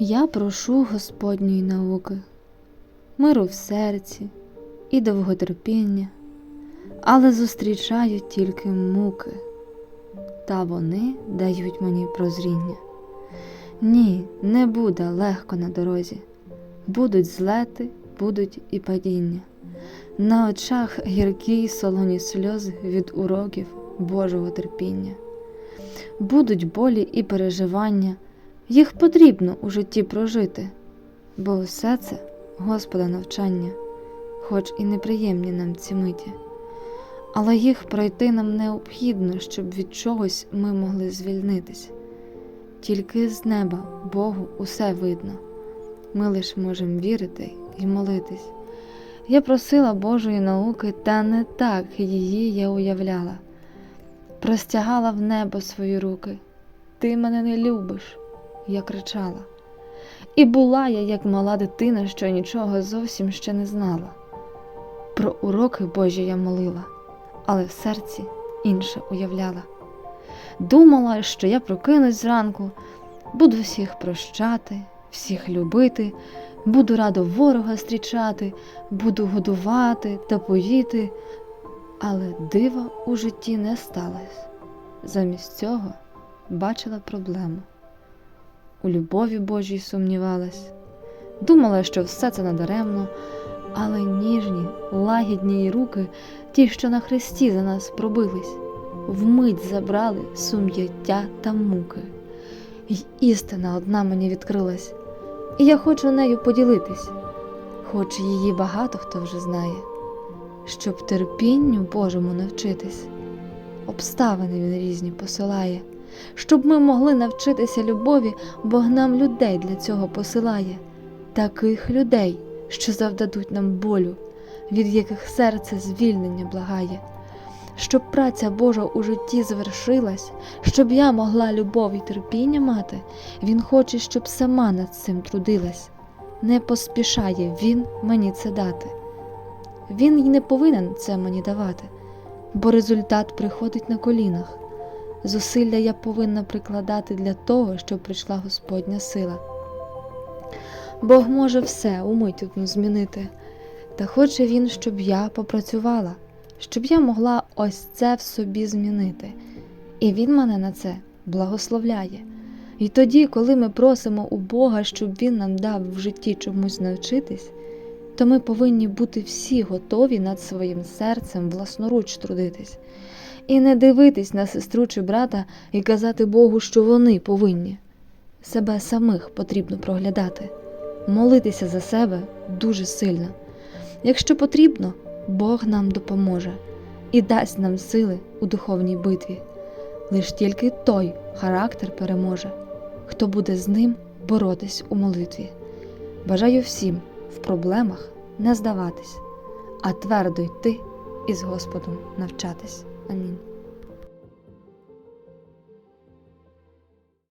Я прошу Господньої науки, миру в серці і довготерпіння, але зустрічаю тільки муки, та вони дають мені прозріння. Ні, не буде легко на дорозі, будуть злети, будуть і падіння. На очах гіркі й солоні сльози від уроків Божого терпіння. Будуть болі і переживання, їх потрібно у житті прожити, бо все це Господа навчання, хоч і неприємні нам ці миті. Але їх пройти нам необхідно, щоб від чогось ми могли звільнитись. Тільки з неба Богу усе видно. Ми лиш можемо вірити і молитись. Я просила Божої науки, та не так її я уявляла. Простягала в небо свої руки. Ти мене не любиш, я кричала. І була я, як мала дитина, що нічого зовсім ще не знала. Про уроки Божі я молила, але в серці інше уявляла. Думала, що я прокинусь зранку, буду всіх прощати, всіх любити, буду радо ворога зустрічати, буду годувати та поїти, але дива у житті не сталося. Замість цього бачила проблему. У любові Божій сумнівалась, думала, що все це надаремно, але ніжні, лагідні її руки, ті, що на хресті за нас пробились, вмить забрали сум'яття та муки. Й істина одна мені відкрилась, і я хочу нею поділитись, хоч її багато хто вже знає, щоб терпінню Божому навчитись. Обставини він різні посилає, щоб ми могли навчитися любові, Бог нам людей для цього посилає, таких людей, що завдадуть нам болю, від яких серце звільнення благає, щоб праця Божа у житті звершилась, щоб я могла любов і терпіння мати, Він хоче, щоб сама над цим трудилась. Не поспішає Він мені це дати. Він й не повинен це мені давати, бо результат приходить на колінах. Зусилля я повинна прикладати для того, щоб прийшла Господня сила. Бог може все умить одну змінити, та хоче він, щоб я попрацювала, щоб я могла ось це в собі змінити. І він мене на це благословляє. І тоді, коли ми просимо у Бога, щоб Він нам дав в житті чомусь навчитись, то ми повинні бути всі готові над своїм серцем власноруч трудитись, і не дивитись на сестру чи брата і казати Богу, що вони повинні. Себе самих потрібно проглядати, молитися за себе дуже сильно. Якщо потрібно, Бог нам допоможе і дасть нам сили у духовній битві. Лиш тільки той характер переможе, хто буде з ним боротись у молитві. Бажаю всім в проблемах не здаватись, а твердо йти і з Господом навчатись. Амінь.